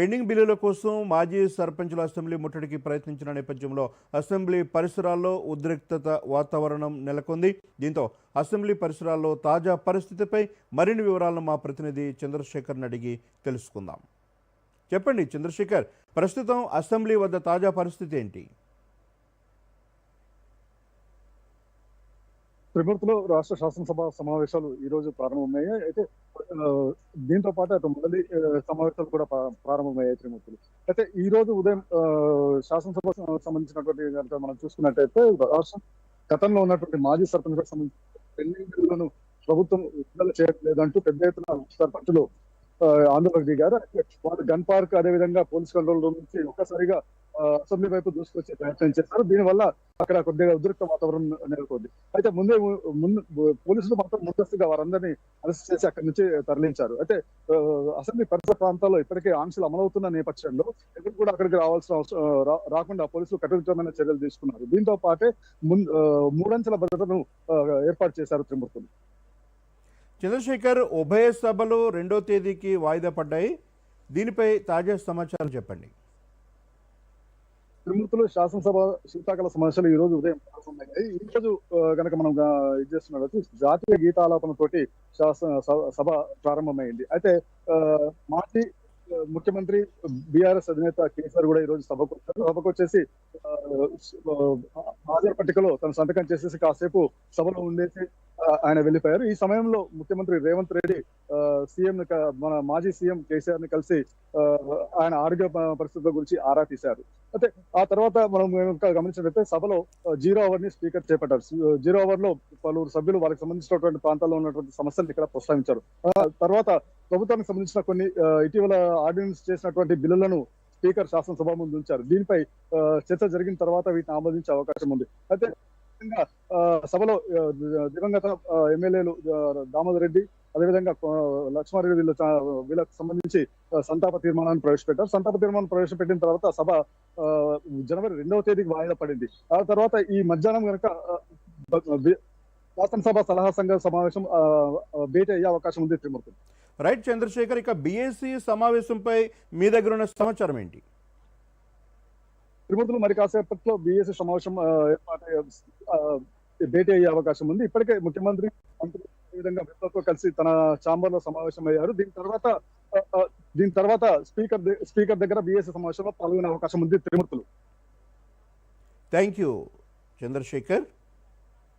Pending బిల్లుల కోసం మాజీ సర్పంచులు అసెంబ్లీ ముట్టడికి ప్రయత్నించిన నేపథ్యంలో అసెంబ్లీ పరిసరాల్లో ఉద్రిక్తత వాతావరణం నెలకొంది. దీంతో అసెంబ్లీ పరిసరాల్లో తాజా పరిస్థితిపై మరిన్ని వివరాలను మా ప్రతినిధి చంద్రశేఖర్ని అడిగి తెలుసుకుందాం. చెప్పండి చంద్రశేఖర్ ప్రస్తుతం అసెంబ్లీ వద్ద తాజా పరిస్థితి ఏంటి? త్రిమూర్తిలో రాష్ట్ర శాసనసభ సమావేశాలు ఈ రోజు ప్రారంభమయ్యాయి. అయితే దీంతో పాటు అటు మొదటి సమావేశాలు కూడా ప్రారంభమయ్యాయి త్రిమూర్తులు అయితే ఈ రోజు ఉదయం శాసనసభ సంబంధించినటువంటి కనుక మనం చూసుకున్నట్టయితే రాష్ట్రం గతంలో ఉన్నటువంటి మాజీ సర్పంచ్ సంబంధించిన పెండింగ్ ప్రభుత్వం విడుదల చేయట్లేదంటూ పెద్ద ఎత్తున సర్పంచులు ఆందోళనకు దిగారు వాళ్ళు గన్ పార్క్ అదేవిధంగా పోలీస్ కంట్రోల్ రూమ్ నుంచి ఒక్కసారిగా అసెంబ్లీ వైపు దూసుకొచ్చే ప్రయత్నం చేశారు దీనివల్ల అక్కడ కొద్దిగా ఉద్రిక్త వాతావరణం నెలకొంది. అయితే ముందే ముందు పోలీసులు మాత్రం ముందస్తుగా వారందరినీ అరెస్ట్ చేసి అక్కడి నుంచి తరలించారు. అయితే అసెంబ్లీ పరిసర ప్రాంతాల్లో ఇప్పటికే ఆంక్షలు అమలవుతున్న నేపథ్యంలో ఎవరు కూడా అక్కడికి రావాల్సిన అవసరం రా- రాకుండా పోలీసులు కఠినమైన చర్యలు తీసుకున్నారు. దీంతో పాటే ముందు మూడంచెల భద్రతను ఏర్పాటు చేశారు త్రిమూర్తులు. చంద్రశేఖర్ ఉభయ సభలు రెండో తేదీకి వాయిదా పడ్డాయి. దీనిపై తాజా సమాచారం చెప్పండి. తిరుమూర్తిలో శాసనసభ శీతాకాల సమావేశాలు ఈ రోజు ఉదయం ప్రారంభమయ్యాయి ఈ రోజు కనుక మనం ఇది చేస్తున్నట్లయితే జాతీయ గీతాలాపన తోటి శాసన సభ ప్రారంభమైంది. అయితే మాజీ ముఖ్యమంత్రి బీఆర్ఎస్ అధినేత కేసీఆర్ కూడా ఈ రోజు సభకు వచ్చారు. సభకు వచ్చేసి హాజరు పట్టికలో తన సంతకం చేసేసి కాసేపు సభలో ఉండేసి ఆయన వెళ్ళిపోయారు. ఈ సమయంలో ముఖ్యమంత్రి రేవంత్ రెడ్డి సీఎం మన మాజీ సీఎం కేసీఆర్ని కలిసి ఆయన ఆరోగ్య పరిస్థితుల గురించి ఆరా తీశారు. అయితే ఆ తర్వాత మనం గమనించినట్లయితే సభలో జీరో అవర్ని స్పీకర్ చేపట్టారు. జీరో అవర్లో పలువురు సభ్యులు వారికి సంబంధించినటువంటి ప్రాంతాల్లో ఉన్నటువంటి సమస్యలు ఇక్కడ ప్రస్తావించారు. తర్వాత ప్రభుత్వానికి సంబంధించిన కొన్ని ఇటీవల ఆర్డినెన్స్ చేసినటువంటి బిల్లులను స్పీకర్ శాసనసభ ముందు ఉంచారు. దీనిపై చర్చ జరిగిన తర్వాత వీటిని ఆమోదించే అవకాశం ఉంది. అయితే ముఖ్యంగా, సభలో దివంగత ఎమ్మెల్యేలు దామోదర్ రెడ్డి అదేవిధంగా లక్ష్మారెడ్డి వీళ్ళ వీళ్ళకి సంబంధించి సంతాప తీర్మానాన్ని ప్రవేశపెట్టారు. సంతాప తీర్మానం ప్రవేశపెట్టిన తర్వాత సభ జనవరి రెండవ తేదీకి వాయిదా పడింది. ఆ తర్వాత ఈ మధ్యాహ్నం కనుక శాసనసభ సలహా సంఘ సమావేశం భేటీ అయ్యే అవకాశం ఉంది త్రిమూర్తి. రైట్ చంద్రశేఖర్ ఇక బిఎస్సి సమావేశంపై మీ దగ్గర ఉన్న సమాచారం ఏంటి? త్రిమూర్తులు మరి కాసేపట్లో బీఎస్సీ సమావేశం ఏర్పాటు భేటీ అయ్యే అవకాశం ఉంది. ఇప్పటికే ముఖ్యమంత్రి మంత్రులు విధంగా మిత్రులతో కలిసి తన ఛాంబర్లో సమావేశం అయ్యారు. దీని తర్వాత దీని తర్వాత స్పీకర్ స్పీకర్ దగ్గర బీఎస్సీ సమావేశంలో పాల్గొనే అవకాశం ఉంది త్రిమూర్తులు థ్యాంక్ యూ చంద్రశేఖర్.